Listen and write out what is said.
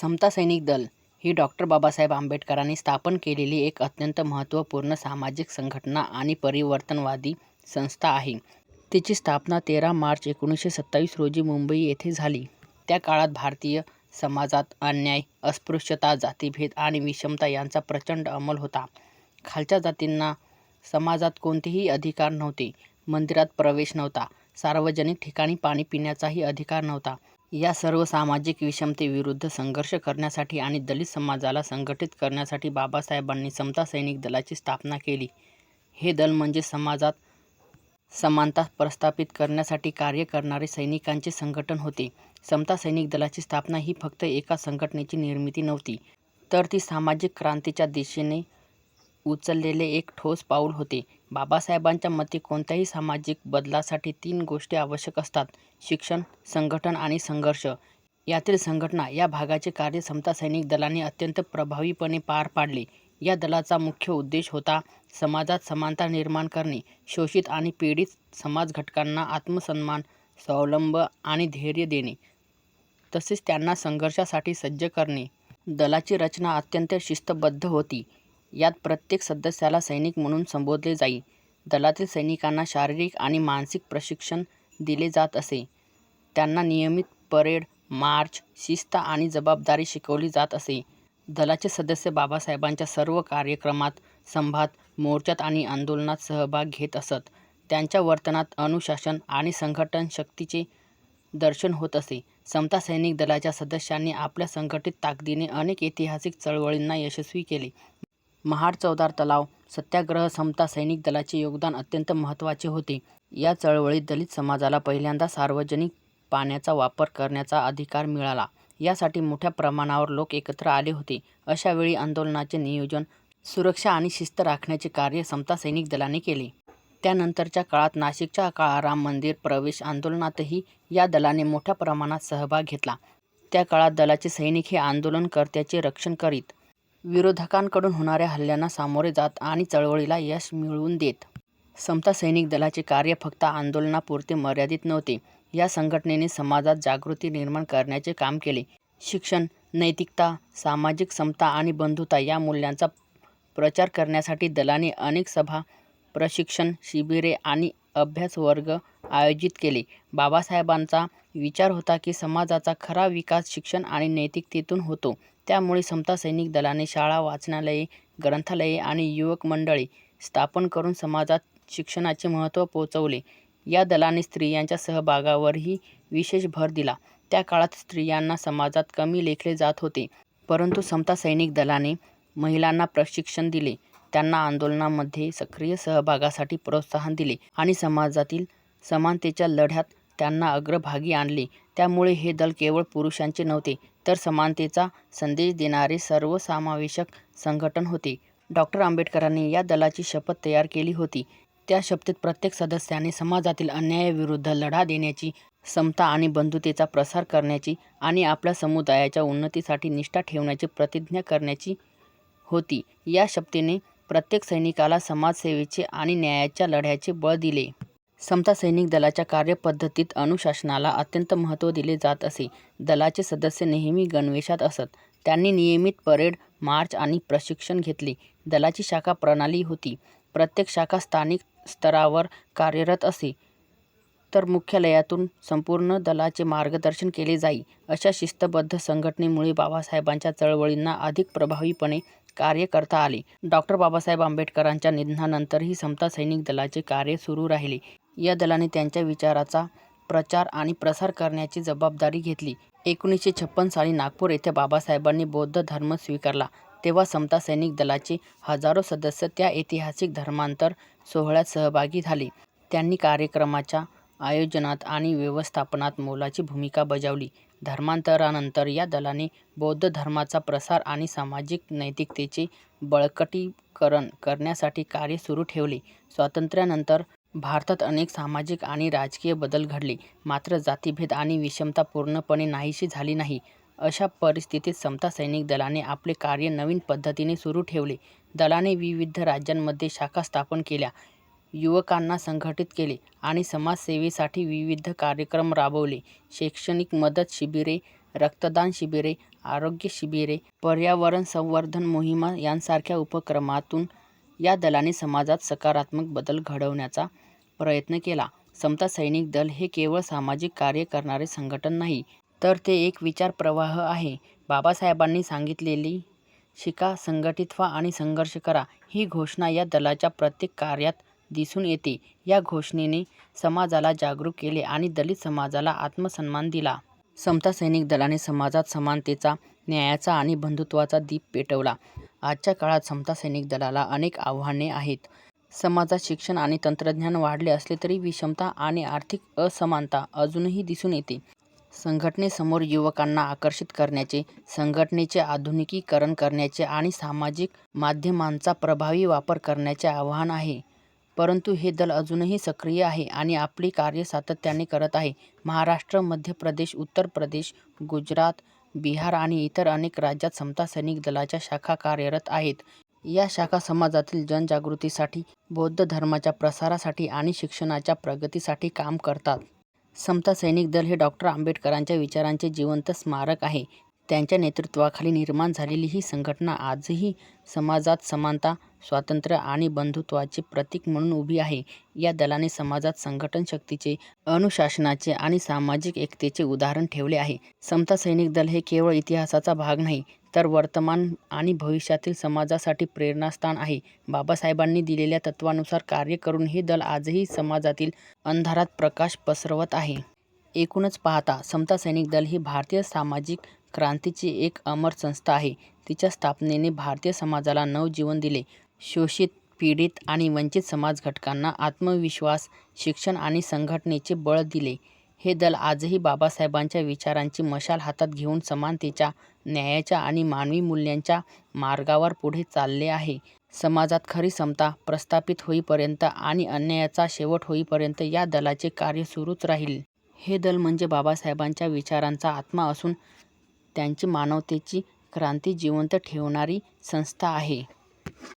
समता सैनिक दल ही डॉक्टर बाबासाहेब आंबेडकरांनी स्थापन केलेली एक अत्यंत महत्त्वपूर्ण सामाजिक संघटना आणि परिवर्तनवादी संस्था आहे. तिची स्थापना तेरा मार्च एकोणीसशे सत्तावीस रोजी मुंबई येथे झाली. त्या काळात भारतीय समाजात अन्याय, अस्पृश्यता, जातीभेद आणि विषमता यांचा प्रचंड अंमल होता. खालच्या जातींना समाजात कोणतेही अधिकार नव्हते. मंदिरात प्रवेश नव्हता. सार्वजनिक ठिकाणी पाणी पिण्याचाही अधिकार नव्हता. या सर्व सामाजिक विषमतेविरुद्ध संघर्ष करण्यासाठी आणि दलित समाजाला संघटित करण्यासाठी बाबासाहेबांनी समता सैनिक दलाची स्थापना केली. हे दल म्हणजे समाजात समानता प्रस्थापित करण्यासाठी कार्य करणारे सैनिकांचे संघटन होते. समता सैनिक दलाची स्थापना ही फक्त एका संघटनेची निर्मिती नव्हती, तर ती सामाजिक क्रांतीच्या दिशेने उचललेले एक ठोस पाऊल होते. बाबासाहेबांच्या मते कोणत्याही सामाजिक बदलासाठी तीन गोष्टी आवश्यक असतात शिक्षण, संघटन आणि संघर्ष. यातील संघटना या भागाचे कार्य समता सैनिक दलाने अत्यंत प्रभावीपणे पार पाडले. या दलाचा मुख्य उद्देश होता समाजात समानता निर्माण करणे, शोषित आणि पीडित समाजघटकांना आत्मसन्मान, स्वावलंब आणि धैर्य देणे, तसेच त्यांना संघर्षासाठी सज्ज करणे. दलाची रचना अत्यंत शिस्तबद्ध होती. यात प्रत्येक सदस्याला सैनिक म्हणून संबोधले जाई. दलातील सैनिकांना शारीरिक आणि मानसिक प्रशिक्षण दिले जात असे. त्यांना नियमित परेड, मार्च, शिस्त आणि जबाबदारी शिकवली जात असे. दलाचे सदस्य बाबासाहेबांच्या सर्व कार्यक्रमात, संभात मोर्चात आणि आंदोलनात सहभाग घेत असत. त्यांच्या वर्तनात अनुशासन आणि संघटन शक्तीचे दर्शन होत असे. समता सैनिक दलाच्या सदस्यांनी आपल्या संघटित ताकदीने अनेक ऐतिहासिक चळवळींना यशस्वी केले. महाड चौदार तलाव सत्याग्रह समता सैनिक दलाचे योगदान अत्यंत महत्त्वाचे होते. या चळवळीत दलित समाजाला पहिल्यांदा सार्वजनिक पाण्याचा वापर करण्याचा अधिकार मिळाला. यासाठी मोठ्या प्रमाणावर लोक एकत्र आले होते. अशा वेळी आंदोलनाचे नियोजन, सुरक्षा आणि शिस्त राखण्याचे कार्य समता सैनिक दलाने केले. त्यानंतरच्या काळात नाशिकच्या काळाराम मंदिर प्रवेश आंदोलनातही या दलाने मोठ्या प्रमाणात सहभाग घेतला. त्या काळात दलाचे सैनिक हे आंदोलनकर्त्यांचे रक्षण करीत. विरोधकांकडून होणाऱ्या हल्ल्यांना सामोरे जात आणि चळवळीला यश मिळवून देत. समता सैनिक दलाचे कार्य फक्त आंदोलनापुरते मर्यादित नव्हते. या संघटनेने समाजात जागृती निर्माण करण्याचे काम केले. शिक्षण, नैतिकता, सामाजिक समता आणि बंधुता या मूल्यांचा प्रचार करण्यासाठी दलाने अनेक सभा, प्रशिक्षण शिबिरे आणि अभ्यास वर्ग आयोजित केले. बाबासाहेबांचा विचार होता की समाजाचा खरा विकास शिक्षण आणि नैतिकतेतून होतो. त्यामुळे समता सैनिक दलाने शाळा, वाचनालये, ग्रंथालये आणि युवक मंडळे स्थापन करून समाजात शिक्षणाचे महत्त्व पोहोचवले या दलाने स्त्रियांच्या सहभागावरही विशेष भर दिला. त्या काळात स्त्रियांना समाजात कमी लेखले जात होते. परंतु समता सैनिक दलाने महिलांना प्रशिक्षण दिले, त्यांना आंदोलनामध्ये सक्रिय सहभागासाठी प्रोत्साहन दिले आणि समाजातील समानतेच्या लढ्यात त्यांना अग्रभागी आणले. त्यामुळे हे दल केवळ पुरुषांचे नव्हते, तर समानतेचा संदेश देणारे सर्वसमावेशक संघटन होते. डॉ. आंबेडकरांनी या दलाची शपथ तयार केली होती. त्या शपथेत प्रत्येक सदस्याने समाजातील अन्यायाविरुद्ध लढा देण्याची, समता आणि बंधुतेचा प्रसार करण्याची आणि आपल्या समुदायाच्या उन्नतीसाठी निष्ठा ठेवण्याची प्रतिज्ञा करण्याची होती. या शपथेने प्रत्येक सैनिकाला समाजसेवेचे आणि न्यायाच्या लढ्याचे बळ दिले. समता सैनिक दलाच्या कार्यपद्धतीत अनुशासनाला अत्यंत महत्त्व दिले जात असे. दलाचे सदस्य नेहमी गणवेशात असत. त्यांनी नियमित परेड, मार्च आणि प्रशिक्षण घेतले. दलाची शाखा प्रणाली होती. प्रत्येक शाखा स्थानिक स्तरावर कार्यरत असे, तर मुख्यालयातून संपूर्ण दलाचे मार्गदर्शन केले जाई. अशा शिस्तबद्ध संघटनेमुळे बाबासाहेबांच्या चळवळींना अधिक प्रभावीपणे कार्य करता आले. डॉक्टर बाबासाहेब आंबेडकरांच्या निधनानंतरही समता सैनिक दलाचे कार्य सुरू राहिले. या दलाने त्यांच्या विचाराचा प्रचार आणि प्रसार करण्याची जबाबदारी घेतली. एकोणीसशे छप्पन साली नागपूर येथे बाबासाहेबांनी बौद्ध धर्म स्वीकारला तेव्हा समता सैनिक दलाचे हजारो सदस्य त्या ऐतिहासिक धर्मांतर सोहळ्यात सहभागी झाले. त्यांनी कार्यक्रमाच्या आयोजनात आणि व्यवस्थापनात मोलाची भूमिका बजावली. धर्मांतरानंतर या दलाने बौद्ध धर्माचा प्रसार आणि सामाजिक नैतिकतेचे बळकटीकरण करण्यासाठी कार्य सुरू ठेवले. स्वातंत्र्यानंतर भारतात अनेक सामाजिक आणि राजकीय बदल घडले, मात्र जातीभेद आणि विषमता पूर्णपणे नाहीशी झाली नाही. अशा परिस्थितीत समता सैनिक दलाने आपले कार्य नवीन पद्धतीने सुरू ठेवले. दलाने विविध राज्यांमध्ये शाखा स्थापन केल्या, युवकांना संघटित केले आणि समाजसेवेसाठी विविध कार्यक्रम राबवले. शैक्षणिक मदत शिबिरे, रक्तदान शिबिरे, आरोग्य शिबिरे, पर्यावरण संवर्धन मोहिमा यांसारख्या उपक्रमांतून या दलाने समाजात सकारात्मक बदल घडवण्याचा प्रयत्न केला. समता सैनिक दल हे केवळ सामाजिक कार्य करणारे संघटन नाही, तर ते एक विचार प्रवाह आहे. बाबासाहेबांनी सांगितलेली शिका, संघटित व्हा आणि संघर्ष करा ही घोषणा या दलाच्या प्रत्येक कार्यात दिसून येते. या घोषणेने समाजाला जागरूक केले आणि दलित समाजाला आत्मसन्मान दिला. समता सैनिक दलाने समाजात समानतेचा, न्यायाचा आणि बंधुत्वाचा दीप पेटवला. आजच्या काळात समता सैनिक दलाला अनेक आव्हाने आहेत. समाजात शिक्षण आणि तंत्रज्ञान वाढले असले तरी विषमता आणि आर्थिक असमानता अजूनही दिसून येते. संघटनेसमोर युवकांना आकर्षित करण्याचे, संघटनेचे आधुनिकीकरण करण्याचे आणि सामाजिक माध्यमांचा प्रभावी वापर करण्याचे आव्हान आहे. परंतु हे दल अजूनही सक्रिय आहे आणि आपली कार्य सातत्याने करत आहे. महाराष्ट्र, मध्य प्रदेश, उत्तर प्रदेश, गुजरात, बिहार आणि इतर अनेक राज्यात समता सैनिक दलाच्या शाखा कार्यरत आहेत. या शाखा समाजातील जनजागृतीसाठी, बौद्ध धर्माच्या प्रसारासाठी आणि शिक्षणाच्या प्रगतीसाठी काम करतात. समता सैनिक दल हे डॉ. आंबेडकरांच्या विचारांचे जिवंत स्मारक आहे. त्यांच्या नेतृत्वाखाली निर्माण झालेली ही संघटना आजही समाजात समानता, स्वातंत्र्य आणि बंधुत्वाचे प्रतीक म्हणून उभी आहे. या दलाने समाजात संघटन शक्तीचे, अनुशासनाचे आणि सामाजिक एकतेचे उदाहरण ठेवले आहे. समता सैनिक दल हे केवळ इतिहासाचा भाग नाही, तर वर्तमान आणि भविष्यातील समाजासाठी प्रेरणास्थान आहे. बाबासाहेबांनी दिलेल्या तत्त्वांनुसार कार्य करून हे दल आजही समाजातील अंधारात प्रकाश पसरवत आहे. एकूणच पाहता, समता सैनिक दल ही भारतीय सामाजिक क्रांतीची एक अमर संस्था आहे. तिच्या स्थापनेने भारतीय समाजाला नवजीवन दिले, शोषित, पीडित आणि वंचित समाज घटकांना आत्मविश्वास, शिक्षण आणि संघटनेचे बळ दिले. हे दल आजही बाबासाहेबांच्या विचारांची मशाल हातात घेऊन समानतेच्या, न्यायाच्या आणि मानवी मूल्यांच्या मार्गावर पुढे चालले आहे. समाजात खरी समता प्रस्थापित होईपर्यंत आणि अन्यायाचा शेवट होईपर्यंत या दलाचे कार्य सुरूच राहील. हे दल म्हणजे बाबासाहेबांच्या विचारांचा आत्मा असून त्यांची मानवतेची क्रांती जिवंत ठेवणारी संस्था आहे.